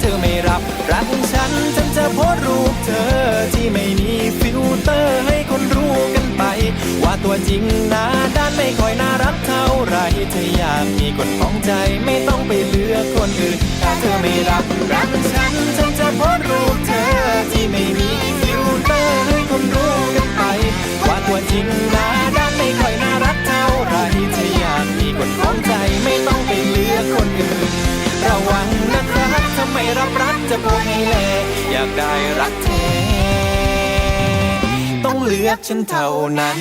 เธอไม่รับ รักฉันฉันจะโพสรูปเธอที่ไม่มีฟิลเตอร์ให้คนรู้กันไป ว่าตัวจริงหน้าด้านไม่ค่อยน่ารักเท่าไรเธออยากมีคนของใจไม่ต้องไปเลือกคนอื่นถ้าเธอไม่รักรักฉันฉันจะโพสรูปเธอที่ไม่มีฟิลเตอร์ให้คนรู้กันไป ว่าตัวจริงหน้าด้านไม่ค่อยน่ารักเท่าไรเธออยากมีคนของใจ ไม่รับรักจะพูดให้แลอยากได้รักแท้ต้องเลือกฉันเท่านั้น